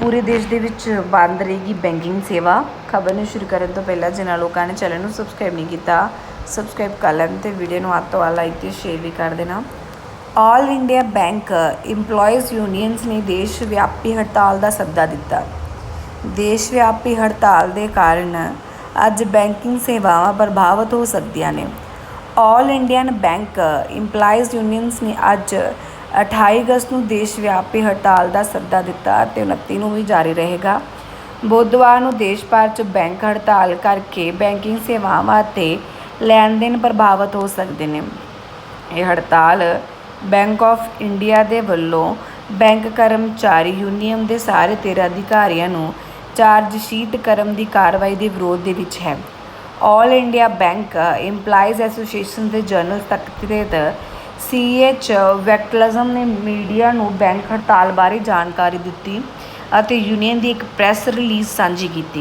ਪੂਰੇ ਦੇਸ਼ ਦੇ ਵਿੱਚ ਬੰਦ ਰਹੇਗੀ ਬੈਂਕਿੰਗ ਸੇਵਾ। ਖਬਰ ਨੂੰ ਸ਼ੁਰੂ ਕਰਨ ਤੋਂ ਪਹਿਲਾਂ ਜਿਨ੍ਹਾਂ ਲੋਕਾਂ ਨੇ ਚੈਨਲ ਨੂੰ ਸਬਸਕ੍ਰਾਈਬ ਨਹੀਂ ਕੀਤਾ ਸਬਸਕ੍ਰਾਈਬ ਕਰ ਲੈਣ ਤੇ ਵੀਡੀਓ ਨੂੰ ਵੱਧ ਤੋਂ ਵੱਧ ਲਾਈਕ ਤੇ ਸ਼ੇਅਰ ਵੀ ਕਰ ਦੇਣਾ। All India bank EMPLOYEES unions ਨੇ ਦੇਸ਼ ਵਿਆਪੀ ਹੜਤਾਲ ਦਾ ਸੱਦਾ ਦਿੱਤਾ। ਦੇਸ਼ ਵਿਆਪੀ ਹੜਤਾਲ ਦੇ ਕਾਰਨ ਅੱਜ ਬੈਂਕਿੰਗ ਸੇਵਾਵਾਂ ਪ੍ਰਭਾਵਿਤ ਹੋ ਸਕਦੀਆਂ ਨੇ। All Indian bank EMPLOYEES unions ਨੇ ਅੱਜ 28 ਅਗਸਤ ਨੂੰ ਦੇਸ਼ ਵਿਆਪੀ ਹੜਤਾਲ ਦਾ ਸੱਦਾ ਦਿੱਤਾ ਅਤੇ 29 ਨੂੰ ਵੀ ਜਾਰੀ ਰਹੇਗਾ। ਬੁੱਧਵਾਰ ਨੂੰ ਦੇਸ਼ ਭਰ 'ਚ ਬੈਂਕ ਹੜਤਾਲ ਕਰਕੇ ਬੈਂਕਿੰਗ ਸੇਵਾਵਾਂ ਅਤੇ ਲੈਣ ਦੇਣ ਪ੍ਰਭਾਵਿਤ ਹੋ ਸਕਦੇ ਨੇ। ਇਹ ਹੜਤਾਲ ਬੈਂਕ ਆਫ ਇੰਡੀਆ ਦੇ ਵੱਲੋਂ ਬੈਂਕ ਕਰਮਚਾਰੀ ਯੂਨੀਅਨ ਦੇ ਸਾਰੇ 13 ਅਧਿਕਾਰੀਆਂ ਨੂੰ ਚਾਰਜ ਸ਼ੀਟ ਕਰਨ ਦੀ ਕਾਰਵਾਈ ਦੇ ਵਿਰੋਧ ਦੇ ਵਿੱਚ ਹੈ। All India bank EMPLOYEES association ਦੇ ਜਨਰਲ ਸਕੱਤਰੇਤ ਸੀਐਚ ਵੈਕਟਲਜ਼ਮ ਨੇ ਮੀਡੀਆ ਨੂੰ ਬੈਂਕ ਹੜਤਾਲ ਬਾਰੇ ਜਾਣਕਾਰੀ ਦਿੱਤੀ ਅਤੇ ਯੂਨੀਅਨ ਦੀ ਇੱਕ ਪ੍ਰੈਸ ਰਿਲੀਜ਼ ਸਾਂਝੀ ਕੀਤੀ।